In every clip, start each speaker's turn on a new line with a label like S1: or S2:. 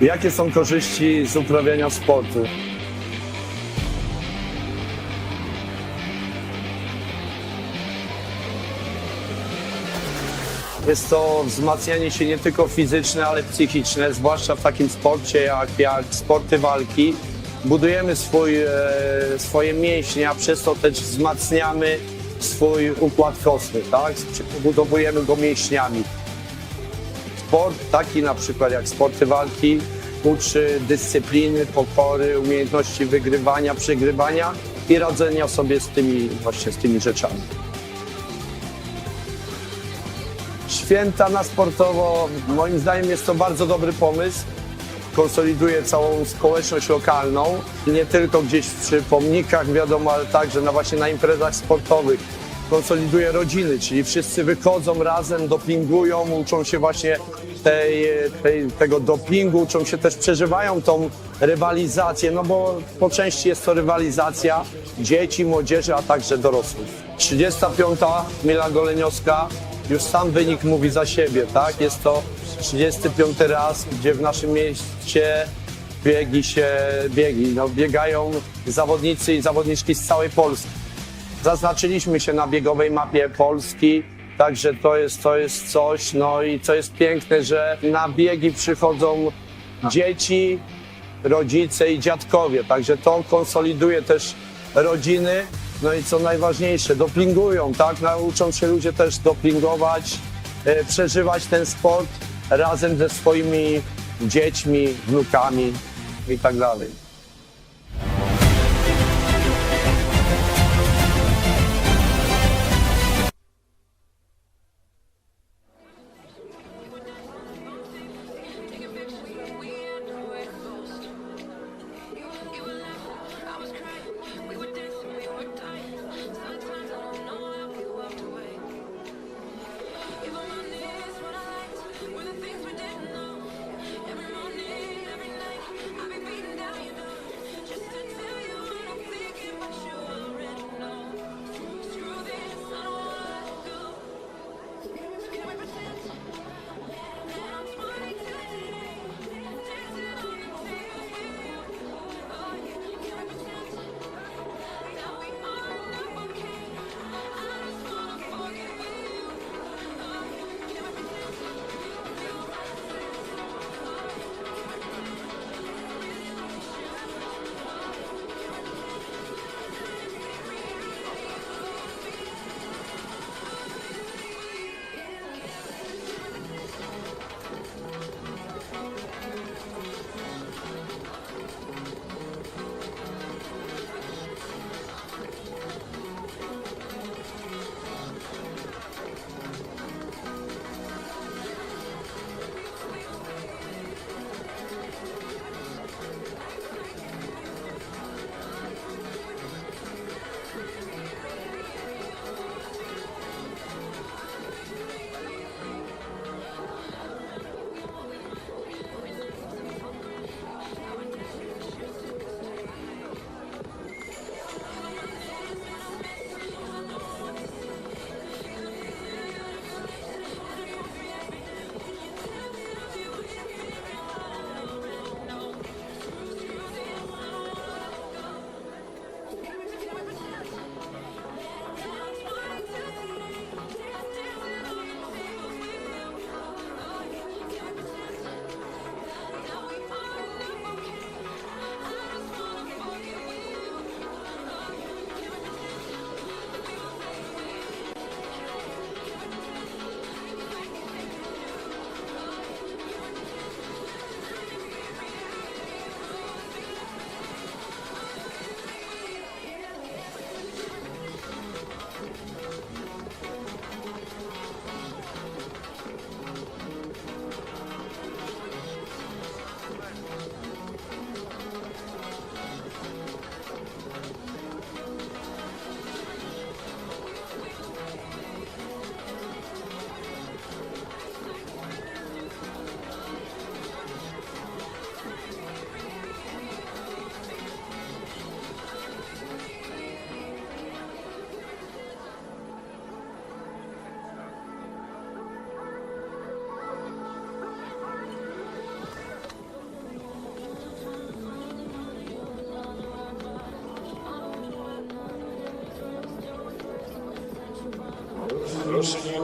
S1: Jakie są korzyści z uprawiania sportu? Jest to wzmacnianie się nie tylko fizyczne, ale psychiczne, zwłaszcza w takim sporcie jak, jak sporty walki. Budujemy swój, e, swoje mięśnie, a przez to też wzmacniamy swój układ kostny, tak? Budowujemy go mięśniami. Sport taki na przykład jak sporty walki uczy dyscypliny, pokory, umiejętności wygrywania, przegrywania i radzenia sobie z tymi właśnie z tymi rzeczami. Święta na sportowo, moim zdaniem jest to bardzo dobry pomysł. Konsoliduje całą społeczność lokalną, nie tylko gdzieś przy pomnikach, wiadomo, ale także na właśnie na imprezach sportowych. Konsoliduje rodziny, czyli wszyscy wychodzą razem, dopingują, uczą się właśnie tej, tej, tego dopingu, uczą się też, przeżywają tą rywalizację, no bo po części jest to rywalizacja dzieci, młodzieży, a także dorosłych. 35. Mila Goleniowska, już sam wynik mówi za siebie, tak? Jest to 35 raz, gdzie w naszym mieście biegi się biegi. No, biegają zawodnicy i zawodniczki z całej Polski. Zaznaczyliśmy się na biegowej mapie Polski, także to jest, to jest coś, no i co jest piękne, że na biegi przychodzą dzieci, rodzice i dziadkowie, także to konsoliduje też rodziny, no i co najważniejsze, dopingują, tak? Nauczą się ludzie też dopingować, e, przeżywać ten sport razem ze swoimi dziećmi, wnukami i tak dalej.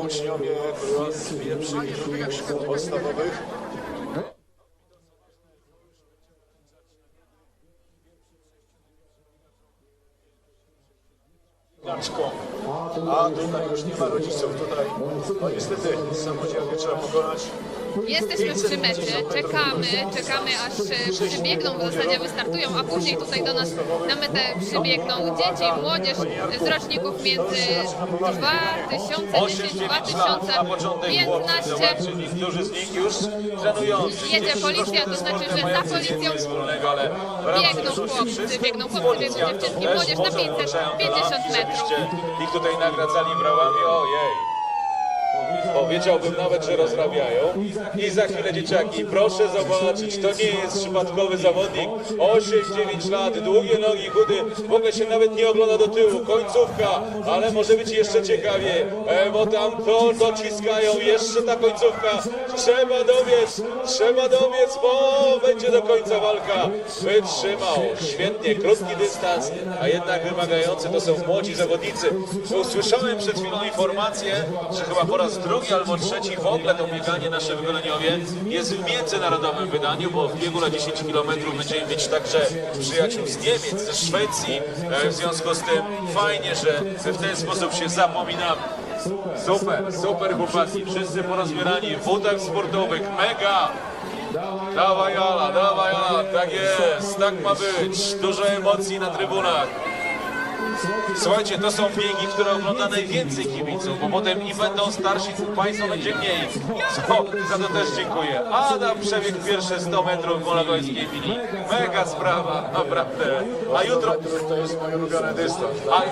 S2: Uczniowie pierwszych podstawowych. Jaczką. A tutaj już nie ma rodziców, tutaj no niestety samodzielnie trzeba pokonać.
S3: Jesteśmy przy mecie, czekamy, czekamy aż e, przybiegną, w zasadzie wystartują, a później tutaj do nas na metę przybiegną dzieci, młodzież z roczników między 2010
S4: na początek chłopcy,
S3: 2015.
S4: zobaczcie, niektórzy z nich już trenujący.
S3: Jedzie policja, to znaczy, że za policją
S4: w
S3: biegną chłopcy, biegną chłopcy, biegną dziewczynki, młodzież na
S4: mocno
S3: 500,
S4: włączają do
S3: 50
S4: akcji,
S3: metrów.
S4: żebyście Ich tutaj nagradzali brawami, ojej. Powiedziałbym nawet, że rozrabiają. I za chwilę dzieciaki, proszę zobaczyć, to nie jest przypadkowy zawodnik. 8-9 lat, długie nogi, chudy, w ogóle się nawet nie ogląda do tyłu. Końcówka, ale może być jeszcze ciekawie, e, bo tam to dociskają. Jeszcze ta końcówka. Trzeba dobiec, trzeba dobiec, bo będzie do końca walka. Wytrzymał, świetnie, krótki dystans, a jednak wymagający to są młodzi zawodnicy. Usłyszałem przed chwilą informację, że chyba po raz drugi albo trzeci w ogóle to bieganie nasze wygoleniowie jest w międzynarodowym wydaniu, bo w biegu na 10 km będziemy mieć także przyjaciół z Niemiec, ze Szwecji. E, W związku z tym fajnie, że w ten sposób się zapominamy. Super, super chłopaki, wszyscy porozbierani w butach sportowych, mega! Dawaj Ala, dawaj Ala, tak jest, tak ma być, dużo emocji na trybunach. Słuchajcie, to są biegi, które ogląda najwięcej kibiców, bo potem i będą starsi, Państwo będzie mniej. Za to też dziękuję. Adam przebiegł pierwsze 100 metrów w Molagońskiej Wili. Mega sprawa, naprawdę. A jutro...
S2: To jest dystans.
S4: A,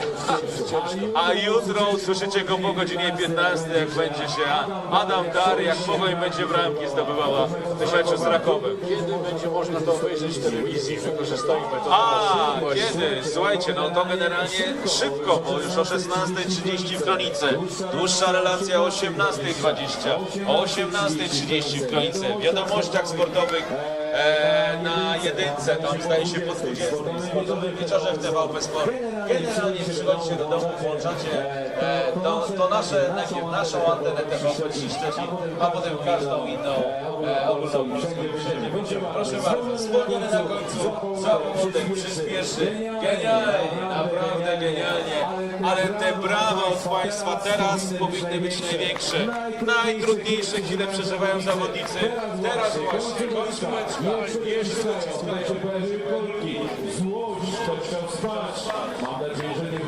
S4: a, a jutro usłyszycie go po godzinie 15, jak będzie się Adam Dary, jak Pogoń będzie bramki zdobywała w meczu z Rakowem.
S2: Kiedy będzie można to obejrzeć w telewizji? Wykorzystajmy to.
S4: A, kiedy? Słuchajcie, no to generalnie szybko, bo już o 16.30 w Kronice. Dłuższa relacja o 18.20. O 18.30 w Kronice. W wiadomościach sportowych e, na jedynce, tam zdaje się po 20. Sportowym wieczorze w TVP Sport. Generalnie przychodzicie do domu, włączacie e, to, to nasze, najpierw naszą antenę TVP 3 Szczecin, a potem każdą inną e, ogólnopolską. Proszę bardzo, wspomniane na końcu, zawodek przyspieszy. Genialnie, naprawdę genialnie. Ale te brawa od Państwa teraz powinny być największe. Najtrudniejsze chwile przeżywają zawodnicy. Teraz właśnie końcóweczka. Jeszcze
S5: chciał spać. Mam nadzieję, że nie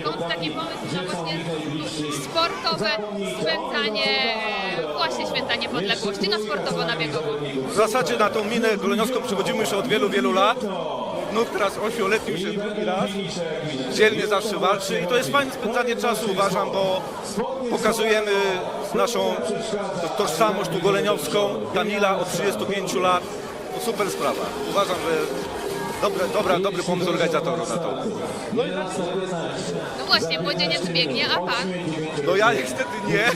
S3: skąd taki pomysł na właśnie sportowe spędzanie właśnie święta niepodległości na sportowo-nabiegową?
S6: W zasadzie na tą minę goleniowską przychodzimy już od wielu, wielu lat. Wnuk teraz ośmioletni już jest drugi raz. Dzielnie zawsze walczy i to jest fajne spędzanie czasu uważam, bo pokazujemy naszą tożsamość tu goleniowską. Kamila od 35 lat. To super sprawa. Uważam, że dobre, dobra, dobry pomysł organizatorów na to.
S3: No właśnie, młodzieniec biegnie, a pan?
S6: No ja niestety nie,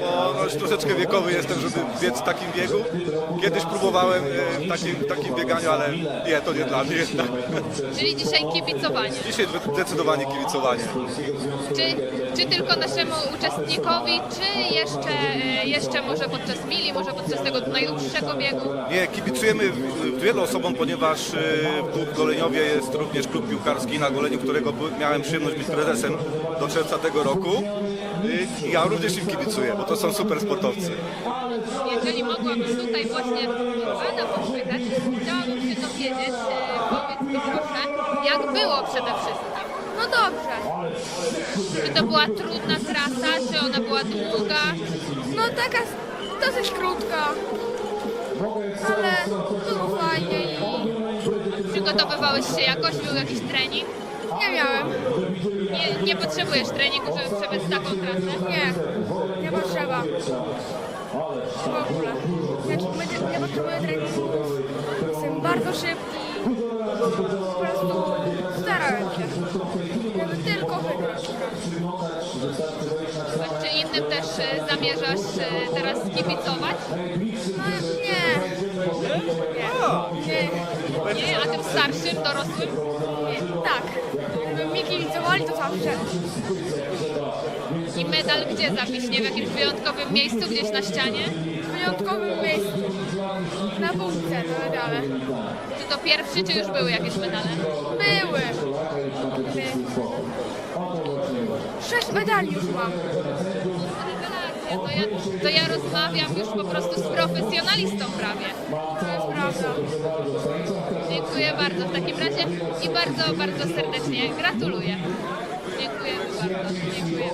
S6: bo no, już troszeczkę wiekowy jestem, żeby biec w takim biegu. Kiedyś próbowałem e, w takim, takim bieganiu, ale nie, to nie dla mnie jednak.
S3: Czyli dzisiaj kibicowanie.
S6: Dzisiaj zdecydowanie kibicowanie.
S3: Czy, czy tylko naszemu uczestnikowi, czy jeszcze, e, jeszcze może podczas mili, może podczas tego najdłuższego biegu?
S6: Nie, kibicujemy wielu osobom, ponieważ e, w Goleniowie jest również klub piłkarski na Goleniu, którego miałem przyjemność być prezesem do czerwca tego roku. E, ja również im kibicuję, bo to są super sportowcy.
S3: Jeżeli mogłabym tutaj właśnie Pana popytać, chciałabym się dowiedzieć, e, powiedz mi proszę, jak było przede wszystkim?
S7: No dobrze.
S3: Czy to była trudna trasa, czy ona była długa?
S7: No taka dosyć krótka. Ale było fajnie i
S3: Przygotowywałeś się jakoś, był jakiś trening?
S7: nie, Nie miałem.
S3: Nie, nie potrzebujesz treningu, żeby przebyć taką trasę?
S7: Nie. Nie potrzeba. W ogóle. Znaczy, my- nie potrzebuję treningu. Jestem bardzo szybki. Po prostu starałem się. Tylko wygrać.
S3: Czy innym też e, zamierzasz e, teraz kibicować?
S7: No nie. Nie. Nie.
S3: Nie, a tym starszym, dorosłym?
S7: nie. Tak. Jakby mi kibicowali, to zawsze.
S3: I medal gdzie zawiśnie? W jakimś wyjątkowym miejscu, gdzieś na ścianie?
S7: W wyjątkowym miejscu. Na półce te medale.
S3: Czy to pierwszy, czy już były jakieś medale?
S7: Były. Sześć medali już mam.
S3: To ja, to ja rozmawiam już po prostu z profesjonalistą prawie.
S7: To jest prawda.
S3: Dziękuję bardzo w takim razie i bardzo, bardzo serdecznie gratuluję. Dziękujemy bardzo. Dziękuję.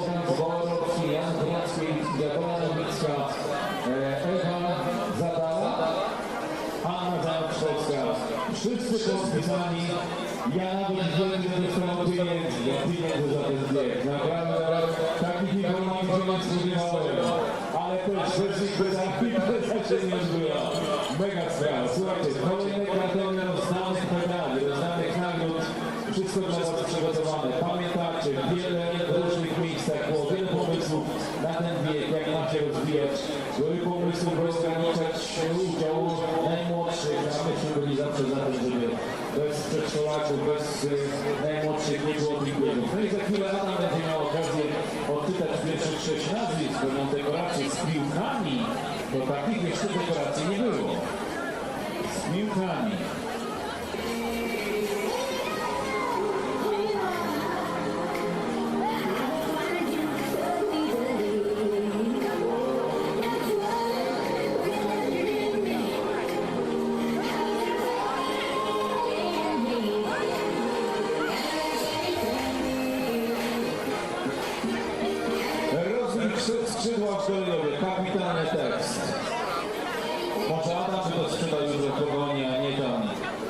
S5: Wszyscy podpisani. Ja nawet nie będę dostał pieniędzy, ja pieniędzy za ten bieg. Naprawdę takich informacji nie spodziewałem. Ale też wszystkich pytań się nie odbyła. Mega sprawa. Słuchajcie, kolejne gratulacje rozdanych medali, rozdanych nagród. Wszystko dla Was przygotowane. Pamiętajcie, wiele różnych miejscach było, wiele pomysłów na ten bieg, jak ma się rozwijać. Były pomysły, by ograniczać udział najmłodszych, a myśmy byli zawsze za tym, żeby bez przedszkolaków, bez y, najmłodszych nie było tych biegów. No i za chwilę Adam będzie miał okazję odczytać pierwszych sześć nazwisk, będą dekoracje z piłkami, bo takich jeszcze dekoracji nie było. Z piłkami. Skrzydła w szkoleniowie, kapitalny tekst. Może Adam by to sprzedał już za pogoni, a nie tam.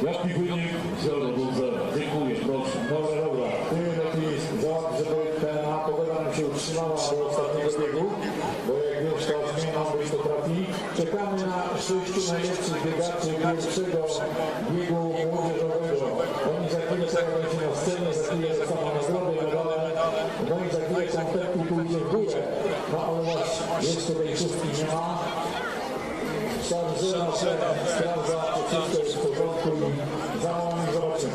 S5: Jaki wynik? Zero był zero. Dziękuję, proszę.
S8: Dobra, dobra. Ty lepiej załatw, żeby ta pogoda nam się utrzymała do ostatniego biegu, bo jak już ta zmiana być to trafi. Czekamy na sześciu najlepszych biegaczy pierwszego biegu młodzieżowego. Oni za chwilę pojawią się na scenie, za chwilę dostaną nagrody, medale. No i za chwilę koncertu pójdzie w górę. Jeszcze szóstki nie ma. Szarżyna się sprawdza, czy wszystko jest w porządku i za moment zobaczymy.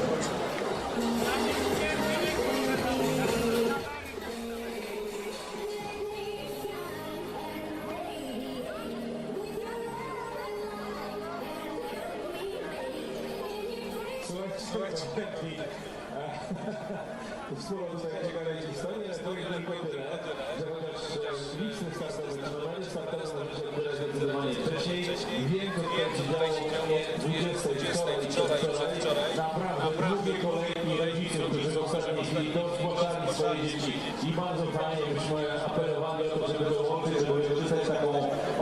S5: Słuchajcie, słuchajcie, Wspólnie tutaj ciekawe historie, ale to jednak tyle, że chociaż liczny startowy, wcześniej. Wiem, to tutaj się działo około 20 wczoraj, wczoraj, wczoraj. Naprawdę kolejki rodziców, którzy chwili rozgłaszali swoje dzieci. I bardzo fajnie byśmy apelowali o to, żeby dołączyć, żeby wykorzystać taką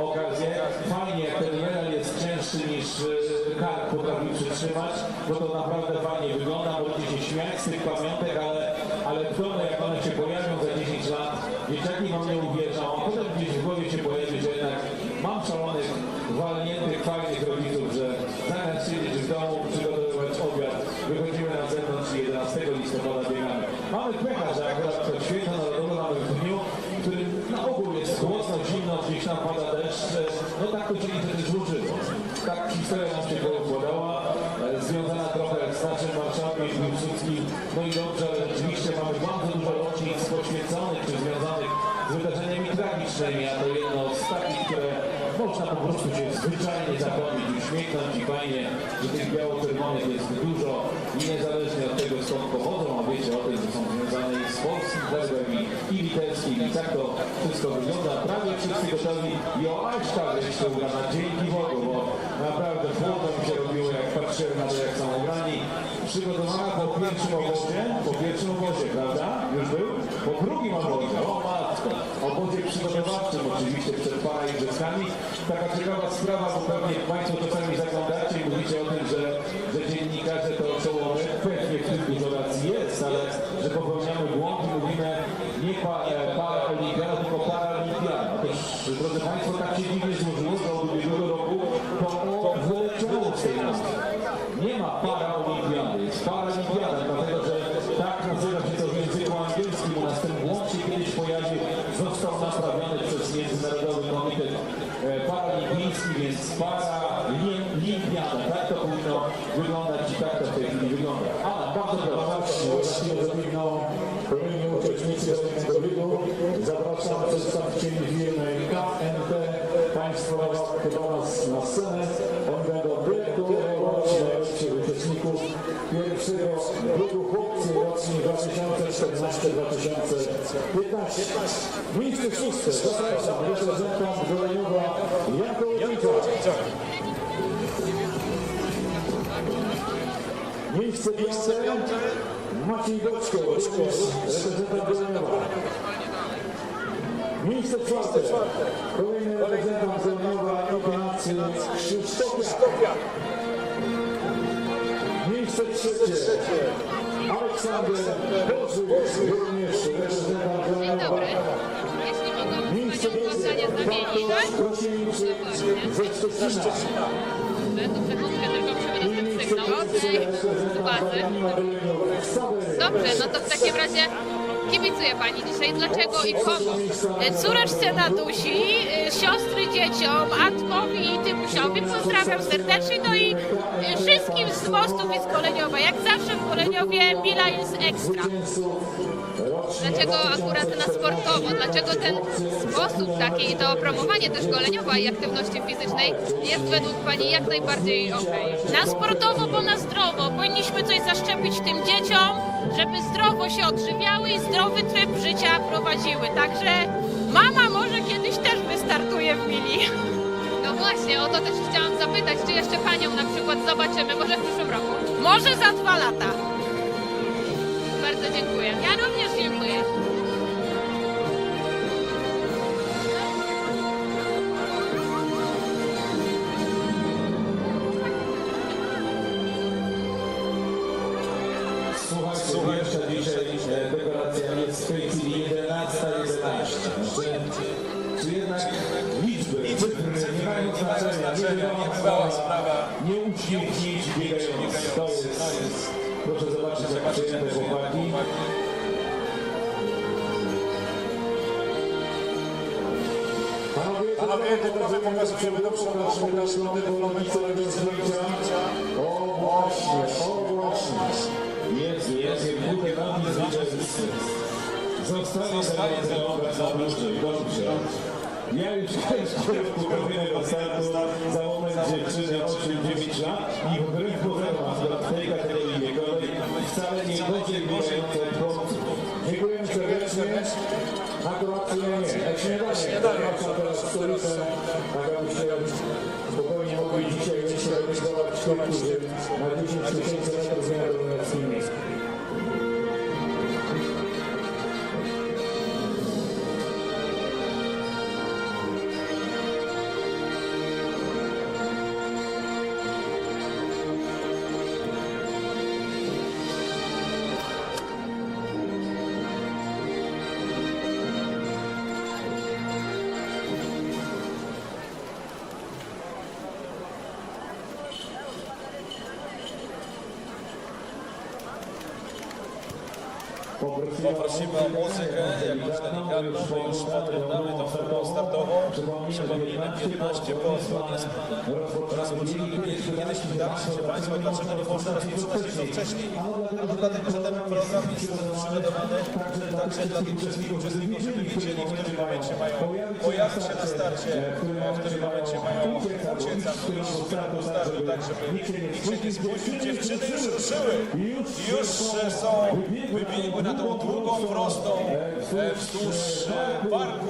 S5: okazję. Fajnie, jak ten medal jest cięższy niż kark potrafi przytrzymać, bo to naprawdę fajnie wygląda, możecie się śmiać z pamiątek, ale, ale kto jak one się pojawią za 10 lat, dzieciaki wam nie uwierzą, potem gdzieś w głowie się pojawi, że jednak mam szalonych, walniętych, fajnych rodziców, że zamiast siedzieć w domu, przygotowywać obiad, wychodzimy na zewnątrz i 11 listopada biegamy. Mamy pecha, że akurat to święto narodowe mamy w dniu, w którym na ogół jest chłodno, zimno, gdzieś tam pada deszcz, no tak to się niestety złożyło. Tak historia nam się poukładała, e, związana trochę z naszym marszałkiem Piłsudskim. No i dobrze, ale rzeczywiście mamy bardzo dużo rocznic poświęconych czy związanych z wydarzeniami tragicznymi, a to jedno z takich, które można po prostu się zwyczajnie zapomnieć, uśmiechnąć i fajnie, że tych biało-czerwonych jest dużo i niezależnie od tego skąd pochodzą, a wiecie o tym, że są związane i z polskim herbem i, i litewskim i tak to wszystko wygląda. Prawie wszyscy gotowi i jeszcze ubrana, dzięki Bogu, bo naprawdę chłodno mi się robiło, jak patrzyłem na to, jak są ubrani. Przygotowana po pierwszym obozie, po pierwszym obozie, prawda? Już był? Po drugim obozie, o matko, obozie przygotowawczym oczywiście przed para igrzyskami. Taka ciekawa sprawa, bo pewnie Państwo czasami zaglądacie i mówicie o tym, że, że dziennikarze to czołowe. Pewnie w tym dużo racji jest, ale że popełniamy błąd i mówimy nie e, para olimpiada, tylko para olimpiada. Otóż, drodzy Państwo, tak się dziwnie złożyło, że od ubiegłego roku to wyleciało z tej nazwy. Nie ma para olimpiady, jest para olimpiada, dlatego że tak nazywa się to w języku angielskim. U nas ten błąd się kiedyś pojawił, został naprawiony przez Międzynarodowy Komitet e, Lim- limpiada. Tak to powinno wyglądać i tak to w tej chwili wygląda. Ale bardzo proszę.
S8: Kolejni uczestnicy biegu. Zapraszam przedstawicieli firmy KNT Państwa chyba nas na scenę. Oni będą najlepszych uczestników pierwszego biegu chłopcy 2014-2015. Miejsce szóste. Zapraszam reprezentant Goleniowa Jankołowicza. Miejsce piąte Maciej Boczko, reprezentant Goleniowa. Miejsce czwarte, kolejny reprezentant Goleniowa Ignacy Krzysztofiak. Miejsce trzecie Aleksander Boży, również reprezentant.
S3: Jeśli mogą
S8: Miejsce
S3: spotkanie zamienić?
S8: Krosiewicz ze.
S3: Dobrze, no to w takim razie kibicuję Pani dzisiaj. Dlaczego i komu?
S9: Córeczce Nadusi, y, siostry dzieciom, Antkowi Tymusiowi pozdrawiam serdecznie, no i y, wszystkim z Mostów i z Koleniowa. Jak zawsze w Koleniowie Mila jest ekstra.
S3: Dlaczego akurat na sportowo? Dlaczego ten sposób taki to promowanie też goleniowa i aktywności fizycznej jest według Pani jak najbardziej okej?
S9: Na sportowo, bo na zdrowo. Powinniśmy coś zaszczepić tym dzieciom, żeby zdrowo się odżywiały i zdrowy tryb życia prowadziły. Także mama może kiedyś też wystartuje w Mili.
S3: Właśnie, o to też chciałam zapytać, czy jeszcze Panią na przykład zobaczymy, może w przyszłym roku?
S9: Może za dwa lata.
S3: Bardzo dziękuję.
S9: Ja również
S5: przyjęte chłopaki.
S8: Panowie, to pokażemy do przodu, pokażemy do całego zdjęcia. O właśnie, o właśnie.
S5: Jest, jest, budę nogi zwycięzcy. Zostanie ten obraz na dłużej, dobrze. Ja już też kolejnego startu za moment dziewczyny 8-9 lat i wbrew pozorom w tej kategorii wiekowej wcale nie gorzej biegające jak chłopców.
S8: Dziękujemy serdecznie. A kolację nie, śniadanie. Śniadanie. teraz stolicę, tak abyście spokojnie mogli dzisiaj jeszcze organizować tych, którzy na 10 tysięcy metrów z Narodowym
S4: Poprosimy o muzykę, jakąś delikatną, bo już porównamy tą formę startową. Przypomnijmy, 15 posłów jest rozpoczęli. Kiedyś pytaliście się Państwo, dlaczego nie można rozpoczynać dużo wcześniej? No dlatego, że ten program jest przygotowany także dla tych wszystkich uczestników, żeby wiedzieli, w którym momencie mają pojawić się na starcie, w którym momencie mają uciec, a tu iść w kierunku startu, tak żeby nikt się nie spóźnił. Dziewczyny już ruszyły, już są, wybiegły na tą długą, prostą e, wzdłuż e, parku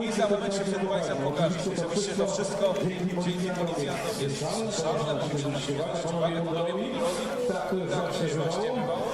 S4: i za moment się przed Państwem pokażę. Oczywiście to wszystko dzięki policjantom jest szalone, bo muszę nagrywać, podobnie jak Milowi. Tak, właśnie bywało.